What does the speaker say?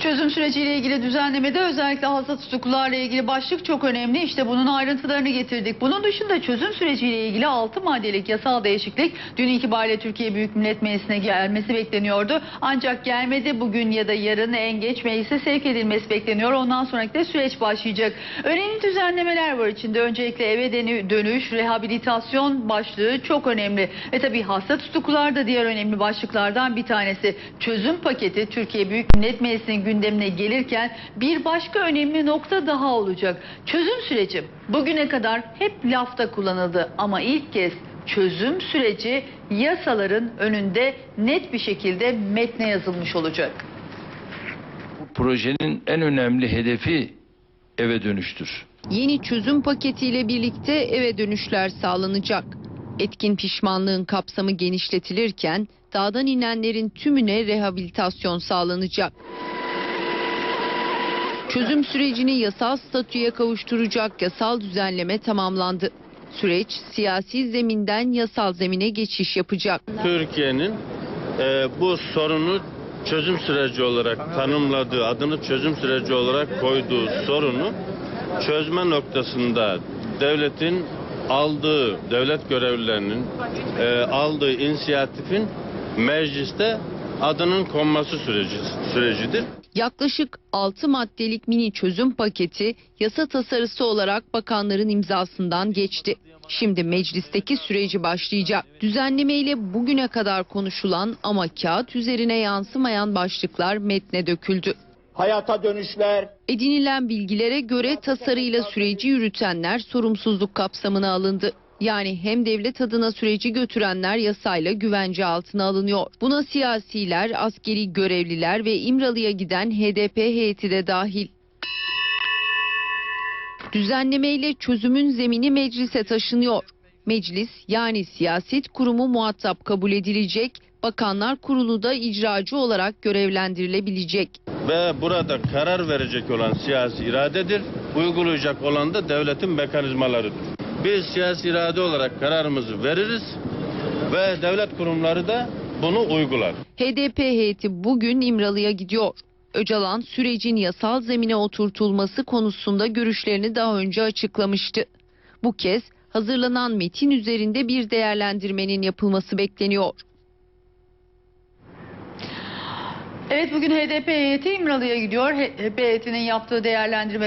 Çözüm süreciyle ilgili düzenlemede özellikle hasta tutuklularla ilgili başlık çok önemli. İşte bunun ayrıntılarını getirdik. Bunun dışında çözüm süreciyle ilgili 6 maddelik yasal değişiklik dün itibariyle Türkiye Büyük Millet Meclisi'ne gelmesi bekleniyordu. Ancak gelmedi. Bugün ya da yarın en geç meclise sevk edilmesi bekleniyor. Ondan sonraki de süreç başlayacak. Önemli düzenlemeler var içinde. Öncelikle eve dönü- dönüş, rehabilitasyon başlığı çok önemli. Ve tabii hasta tutuklular da diğer önemli başlıklardan bir tanesi. Çözüm paketi Türkiye Büyük Millet Meclisi'nin gündemine gelirken bir başka önemli nokta daha olacak. Çözüm süreci bugüne kadar hep lafta kullanıldı ama ilk kez çözüm süreci yasaların önünde net bir şekilde metne yazılmış olacak. Bu projenin en önemli hedefi eve dönüştür. Yeni çözüm paketiyle birlikte eve dönüşler sağlanacak. Etkin pişmanlığın kapsamı genişletilirken dağdan inenlerin tümüne rehabilitasyon sağlanacak. Çözüm sürecini yasal statüye kavuşturacak yasal düzenleme tamamlandı. Süreç siyasi zeminden yasal zemine geçiş yapacak. Türkiye'nin e, bu sorunu çözüm süreci olarak tanımladığı, adını çözüm süreci olarak koyduğu sorunu çözme noktasında devletin aldığı, devlet görevlilerinin e, aldığı inisiyatifin mecliste adının konması süreci, sürecidir. Yaklaşık 6 maddelik mini çözüm paketi yasa tasarısı olarak bakanların imzasından geçti. Şimdi meclisteki süreci başlayacak. Düzenlemeyle bugüne kadar konuşulan ama kağıt üzerine yansımayan başlıklar metne döküldü. hayata dönüşler, Edinilen bilgilere göre tasarıyla süreci yürütenler sorumsuzluk kapsamına alındı. Yani hem devlet adına süreci götürenler yasayla güvence altına alınıyor. Buna siyasiler, askeri görevliler ve İmralı'ya giden HDP heyeti de dahil. Düzenlemeyle çözümün zemini meclise taşınıyor. Meclis yani siyaset kurumu muhatap kabul edilecek, Bakanlar Kurulu da icracı olarak görevlendirilebilecek. Ve burada karar verecek olan siyasi iradedir, uygulayacak olan da devletin mekanizmalarıdır. Biz siyasi irade olarak kararımızı veririz ve devlet kurumları da bunu uygular. HDP heyeti bugün İmralı'ya gidiyor. Öcalan sürecin yasal zemine oturtulması konusunda görüşlerini daha önce açıklamıştı. Bu kez hazırlanan metin üzerinde bir değerlendirmenin yapılması bekleniyor. Evet bugün HDP heyeti İmralı'ya gidiyor. HDP heyetinin yaptığı değerlendirme